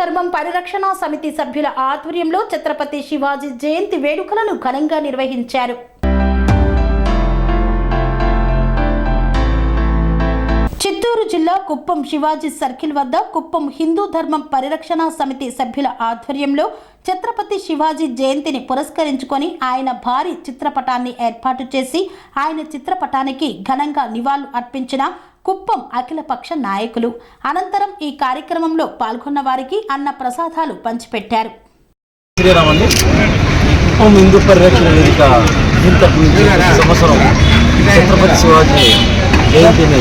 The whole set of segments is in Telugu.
ధర్మం పరిరక్షణ సమితి సభ్యుల ఆధ్వర్యంలో ఛత్రపతి శివాజీ జయంతి వేడుకలను ఘనంగా నిర్వహించారు. చిత్తూరు జిల్లా కుప్పం శివాజీ సర్కిల్ వద్ద కుప్పం హిందూ ధర్మం పరిరక్షణ సమితి సభ్యుల ఆధ్వర్యంలో ఛత్రపతి శివాజీ జయంతిని పురస్కరించుకొని ఆయన భారీ చిత్రపటాన్ని ఏర్పాటు చేసి ఆయన చిత్రపటానికి ఘనంగా నివాళులు అర్పించిన కుప్పం అఖిలపక్ష నాయకులు అనంతరం ఈ కార్యక్రమంలో పాల్గొన్న వారికి అన్న ప్రసాదాలు పంచిపెట్టారు శ్రీరామ్ కుప్పం హిందూ పరిరక్షణ వేదిక ఇంతకు సంవత్సరం ఛత్రపతి శివాజీ జయంతిని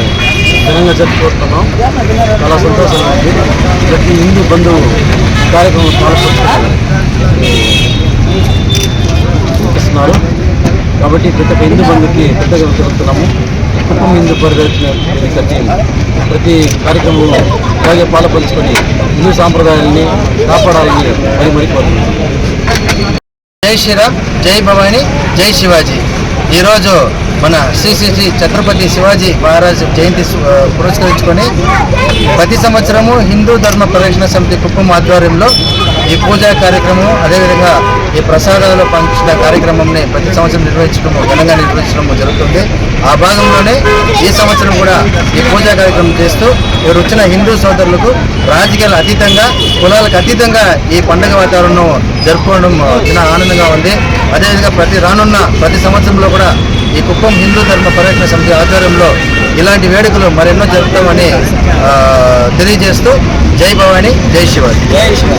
ఘనంగా జరుపుకుంటున్నాం చాలా సంతోషంగా ఉంది ప్రతి హిందూ బంధువు కార్యక్రమం పాల్గొంటున్నారు కాబట్టి ప్రతి ఒక్క హిందూ బంధుకి పెద్దగా జరుపుతున్నాము కుటుంబం హిందూ పరిరక్షణ ప్రతి కార్యక్రమంలో అలాగే పాల్పంచుకొని హిందూ సాంప్రదాయాల్ని కాపాడాలని మరి మరి జై శ్రీరామ్ జై భవాని జై శివాజీ. ఈరోజు మన శ్రీ శ్రీ శ్రీ ఛత్రపతి శివాజీ మహారాజ్ జయంతి పురస్కరించుకొని ప్రతి సంవత్సరము హిందూ ధర్మ ప్రదక్షణ సమితి కుప్పం ఆధ్వర్యంలో ఈ పూజా కార్యక్రమం అదేవిధంగా ఈ ప్రసాదాలు పంచిన కార్యక్రమంని ప్రతి సంవత్సరం నిర్వహించడం ఘనంగా నిర్వహించడం జరుగుతుంది. ఆ భాగంలోనే ఈ సంవత్సరం కూడా ఈ పూజా కార్యక్రమం చేస్తూ ఇక్కడ వచ్చిన హిందూ సోదరులకు రాజకీయాలు అతీతంగా కులాలకు అతీతంగా ఈ పండుగ వాతావరణం జరుపుకోవడం చాలా ఆనందంగా ఉంది. అదేవిధంగా ప్రతి రానున్న ప్రతి సంవత్సరంలో కూడా ఈ కుప్పం హిందూ ధర్మ పరిరక్షణ సమితి ఆధ్వర్యంలో ఇలాంటి వేడుకలు మరెన్నో జరుపుతామని తెలియజేస్తూ జై భవాని జై శివాజీ. జై శివ